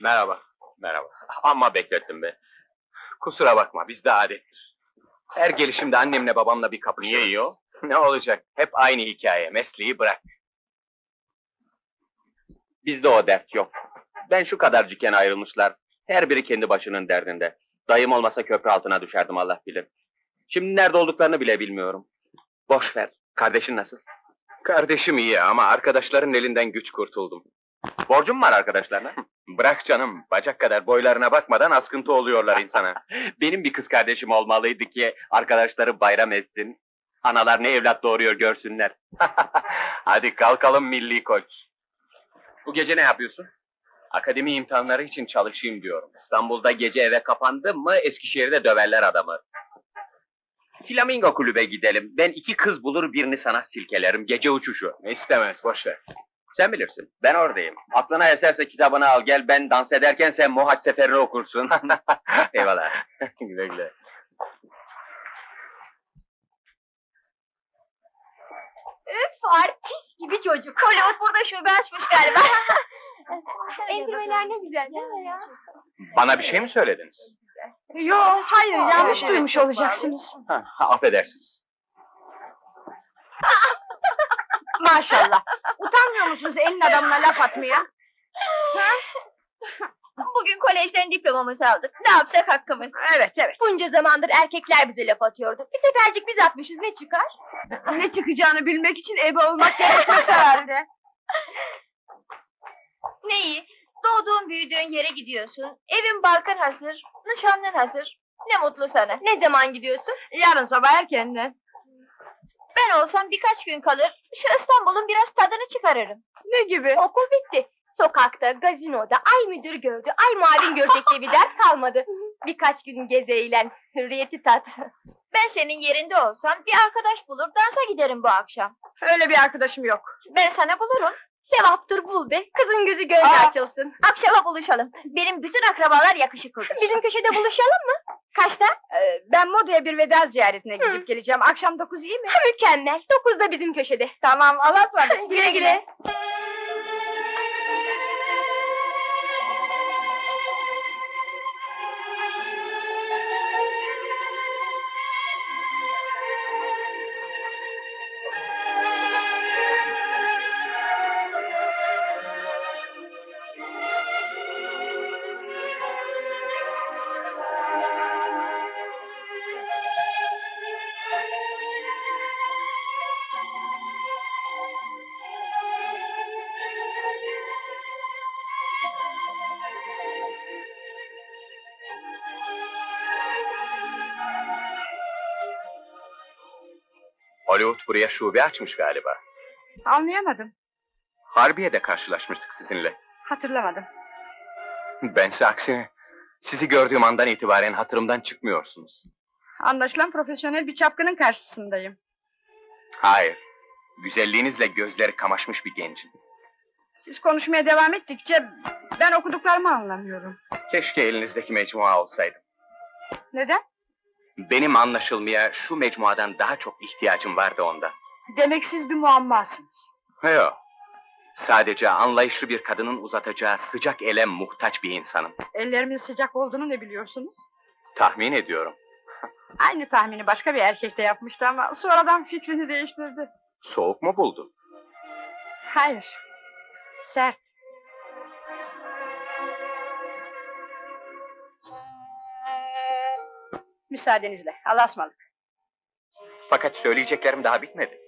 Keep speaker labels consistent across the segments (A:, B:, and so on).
A: Merhaba. Merhaba. Amma beklettim be. Kusura bakma bizde adettir. Her gelişimde annemle babamla bir kapışırız.
B: Niye iyi o?
A: Ne olacak? Hep aynı hikaye. Mesleği bırak. Bizde o dert yok. Ben şu kadarcıkken ayrılmışlar. Her biri kendi başının derdinde. Dayım olmasa köprü altına düşerdim Allah bilir. Şimdi nerede olduklarını bile bilmiyorum. Boş ver. Kardeşin nasıl? Kardeşim iyi ama arkadaşların elinden güç kurtuldum. Borcum var arkadaşlarına. Bırak canım, bacak kadar boylarına bakmadan askıntı oluyorlar insana. Benim bir kız kardeşim olmalıydı ki arkadaşları bayram etsin. Analar ne evlat doğuruyor görsünler. Hadi kalkalım milli koç. Bu gece ne yapıyorsun? Akademi imtihanları için çalışayım diyorum. İstanbul'da gece eve kapandım mı Eskişehir'de döverler adamı. Flamingo kulübe gidelim. Ben iki kız bulur birini sana silkelerim. Gece uçuşu. İstemez boş ver. Sen bilirsin. Ben oradayım. Aklına eserse kitabını al gel. Ben dans ederken sen Muhaç Seferi'ni okursun. Eyvallah. güle güle.
C: Artist gibi çocuk. Hollywood burada şube açmış galiba. Endirmeler ne güzel değil mi ya?
A: Bana bir şey mi söylediniz?
D: Yo, hayır yanlış duymuş olacaksınız.
A: Ha, affedersiniz.
D: Maşallah. Utanmıyor musunuz elin adamına laf atmaya?
C: Bugün kolejden diplomamızı aldık. Ne yapsak hakkımız.
D: Evet, evet.
C: Bunca zamandır erkekler bize laf atıyordu. Bir sefercik biz atmışız ne çıkar?
D: Ne çıkacağını bilmek için ebe olmak gerekmez herhalde.
C: Ne iyi. Doğduğun büyüdüğün yere gidiyorsun. Evin barkın hazır. Nişanlın hazır. Ne mutlu sana. Ne zaman gidiyorsun?
D: Yarın sabah erkenden.
C: Ben olsam birkaç gün kalır. Şu İstanbul'un biraz tadını çıkarırım.
D: Ne gibi?
C: Okul bitti. Sokakta, gazinoda ay müdür gördü, ay muavin görecek diye bir dert kalmadı. Birkaç gün gez eğlen, hürriyeti tat. Ben senin yerinde olsam bir arkadaş bulur dansa giderim bu akşam.
D: Öyle bir arkadaşım yok.
C: Ben sana bulurum. Sevaptır bul be. Kızın gözü gönlü
D: Aa!
C: açılsın. Akşama buluşalım. Benim bütün akrabalar yakışıklıdır. Bizim köşede buluşalım mı? Kaçta?
D: Ee, ben Moda'ya bir veda ziyaretine gidip geleceğim. Akşam dokuz iyi mi?
C: Mükemmel. Dokuzda bizim köşede.
D: Tamam, Allah'a ısmarladık.
C: güle güle.
A: Hollywood buraya şube açmış galiba.
D: Anlayamadım.
A: Harbiye'de karşılaşmıştık sizinle.
D: Hatırlamadım.
A: Bense aksine sizi gördüğüm andan itibaren hatırımdan çıkmıyorsunuz.
D: Anlaşılan profesyonel bir çapkının karşısındayım.
A: Hayır. Güzelliğinizle gözleri kamaşmış bir gencin.
D: Siz konuşmaya devam ettikçe ben okuduklarımı anlamıyorum.
A: Keşke elinizdeki mecmua olsaydı.
D: Neden?
A: Benim anlaşılmaya şu mecmuadan daha çok ihtiyacım vardı onda.
D: Demek siz bir muammasınız.
A: Yok. Sadece anlayışlı bir kadının uzatacağı sıcak ele muhtaç bir insanım.
D: Ellerimin sıcak olduğunu ne biliyorsunuz?
A: Tahmin ediyorum.
D: Aynı tahmini başka bir erkek de yapmıştı ama sonradan fikrini değiştirdi.
A: Soğuk mu buldu?
D: Hayır. Sert. Müsaadenizle. Allah'a ısmarladık.
A: Fakat söyleyeceklerim daha bitmedi.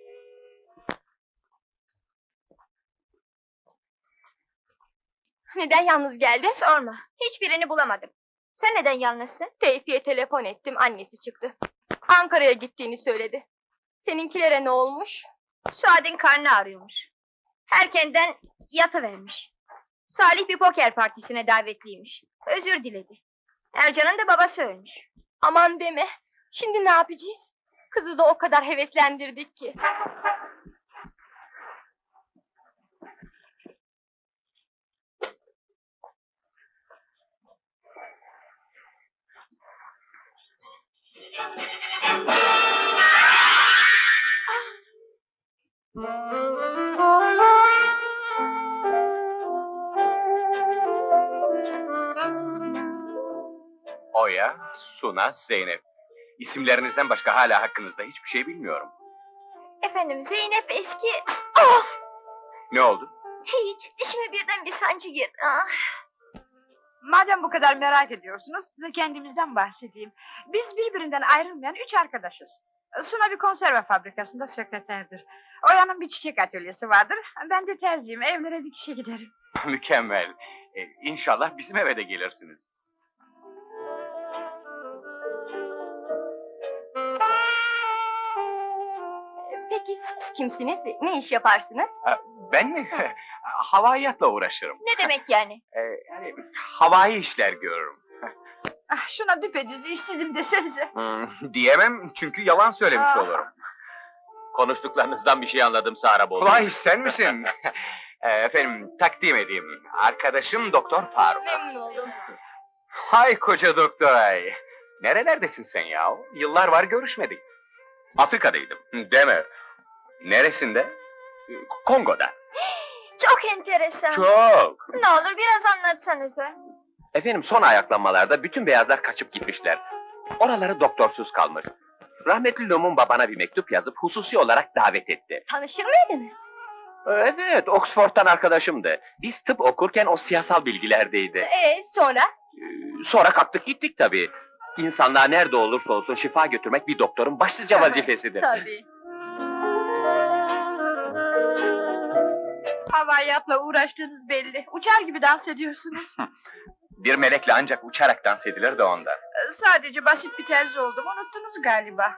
C: Neden yalnız geldin? Sorma. Hiçbirini bulamadım. Sen neden yalnızsın? Tevfi'ye telefon ettim. Annesi çıktı. Ankara'ya gittiğini söyledi. Seninkilere ne olmuş? Suad'in karnı ağrıyormuş. Erkenden yatıvermiş. Salih bir poker partisine davetliymiş. Özür diledi. Ercan'ın da babası ölmüş. Aman deme. Şimdi ne yapacağız? Kızı da o kadar heveslendirdik ki. Ah.
B: Oya, Suna, Zeynep. İsimlerinizden başka hala hakkınızda hiçbir şey bilmiyorum.
C: Efendim Zeynep eski...
B: Ne oldu?
C: Hiç, dişime birden bir sancı girdi. Ah.
D: Madem bu kadar merak ediyorsunuz size kendimizden bahsedeyim. Biz birbirinden ayrılmayan üç arkadaşız. Suna bir konserve fabrikasında sekreterdir. Oya'nın bir çiçek atölyesi vardır. Ben de terziyim. Evlere dikişe giderim.
B: Mükemmel. Ee, inşallah bizim eve de gelirsiniz.
C: Peki siz kimsiniz? Ne iş yaparsınız?
B: Ben mi? Havaiyatla uğraşırım.
C: Ne demek yani?
B: Ee, yani havai işler görürüm.
D: Ah, şuna düpedüz işsizim desenize.
B: Hmm, diyemem çünkü yalan söylemiş
D: Ah.
B: olurum.
A: Konuştuklarınızdan bir şey anladım Saraboğlu.
B: Vay sen misin? Ee, Efendim takdim edeyim. Arkadaşım Doktor Faruk.
C: Memnun oldum.
B: Hay koca doktor ay. Nerelerdesin sen ya? Yıllar var görüşmedik. Afrika'daydım. Deme. Neresinde? Kongo'da.
C: Çok enteresan.
B: Çok.
C: Ne olur biraz anlatsanıza.
A: Efendim son ayaklanmalarda bütün beyazlar kaçıp gitmişler. Oraları doktorsuz kalmış. Rahmetli Lumumba bana bir mektup yazıp hususi olarak davet etti.
C: Tanışır mıydınız?
A: Evet, Oxford'dan arkadaşımdı. Biz tıp okurken o siyasal bilgilerdeydi.
C: Ee, sonra?
A: Ee, Sonra kalktık gittik tabii. İnsanlığa nerede olursa olsun şifa götürmek bir doktorun başlıca vazifesidir.
C: Tabii.
D: Havaiyatla uğraştığınız belli. Uçar gibi dans ediyorsunuz.
B: Bir melekle ancak uçarak dans edilir de ondan.
D: Sadece basit bir terzi oldum. Unuttunuz galiba.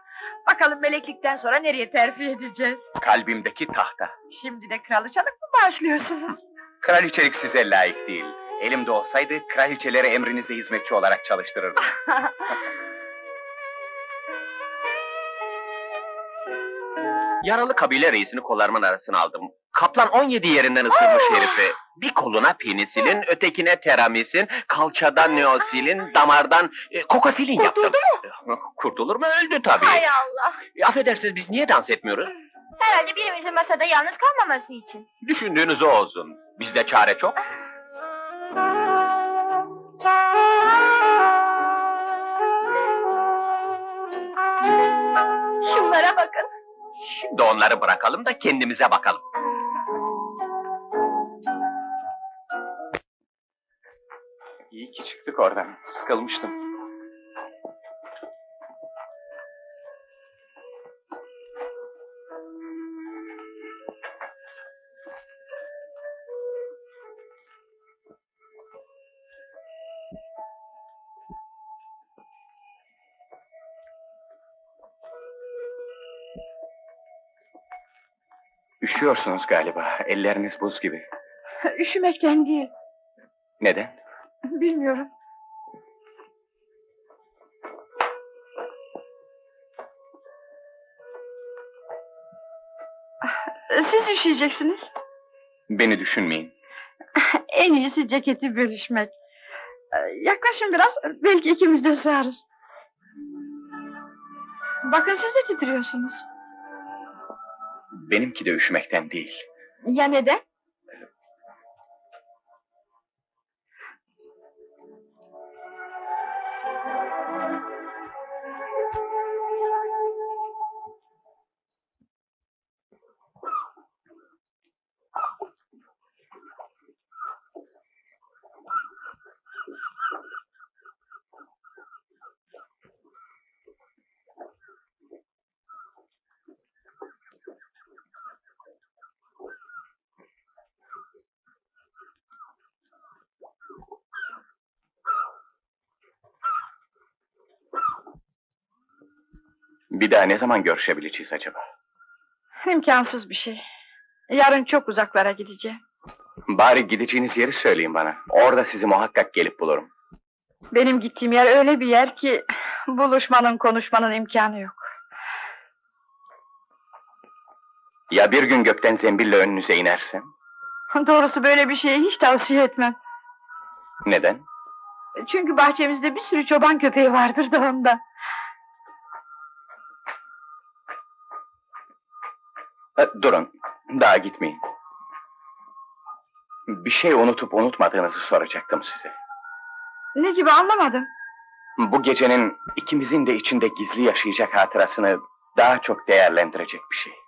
D: Bakalım meleklikten sonra nereye terfi edeceğiz?
B: Kalbimdeki tahta.
D: Şimdi de kralıçalık mı başlıyorsunuz?
B: Kraliçelik size layık değil. Elimde olsaydı kraliçeleri emrinizde hizmetçi olarak çalıştırırdım.
A: Yaralı kabile reisini kollarımın arasına aldım. Kaplan 17 yerinden ısırmış herifi. Bir koluna penisilin, ötekine teramisin, kalçadan neosilin, damardan e, kokasilin yaptım. Kurtuldu mu? Kurtulur mu? Öldü tabii.
C: Hay Allah.
A: E, affedersiniz biz niye dans etmiyoruz?
C: Herhalde birimizin masada yalnız kalmaması için.
A: Düşündüğünüz o olsun. Bizde çare çok.
C: Şunlara bakın.
A: Şimdi onları bırakalım da kendimize bakalım.
B: İyi ki çıktık oradan. Sıkılmıştım. Üşüyorsunuz galiba. Elleriniz buz gibi.
D: Üşümekten değil.
B: Neden?
D: Bilmiyorum. Ah, Siz üşüyeceksiniz.
B: Beni düşünmeyin.
D: En iyisi ceketi bölüşmek. Yaklaşın biraz, belki ikimiz de sığarız. Bakın siz de titriyorsunuz.
B: Benimki de üşümekten değil.
D: Ya neden?
B: Bir daha ne zaman görüşebileceğiz acaba?
D: İmkansız bir şey. Yarın çok uzaklara gideceğim.
B: Bari gideceğiniz yeri söyleyin bana. Orada sizi muhakkak gelip bulurum.
D: Benim gittiğim yer öyle bir yer ki... ...buluşmanın, konuşmanın imkanı yok.
B: Ya bir gün gökten zembille önünüze inersem?
D: Doğrusu böyle bir şeyi hiç tavsiye etmem.
B: Neden?
D: Çünkü bahçemizde bir sürü çoban köpeği vardır da ondan.
B: Durun, daha gitmeyin. Bir şey unutup unutmadığınızı soracaktım size.
D: Ne gibi anlamadım.
B: Bu gecenin ikimizin de içinde gizli yaşayacak hatırasını daha çok değerlendirecek bir şey.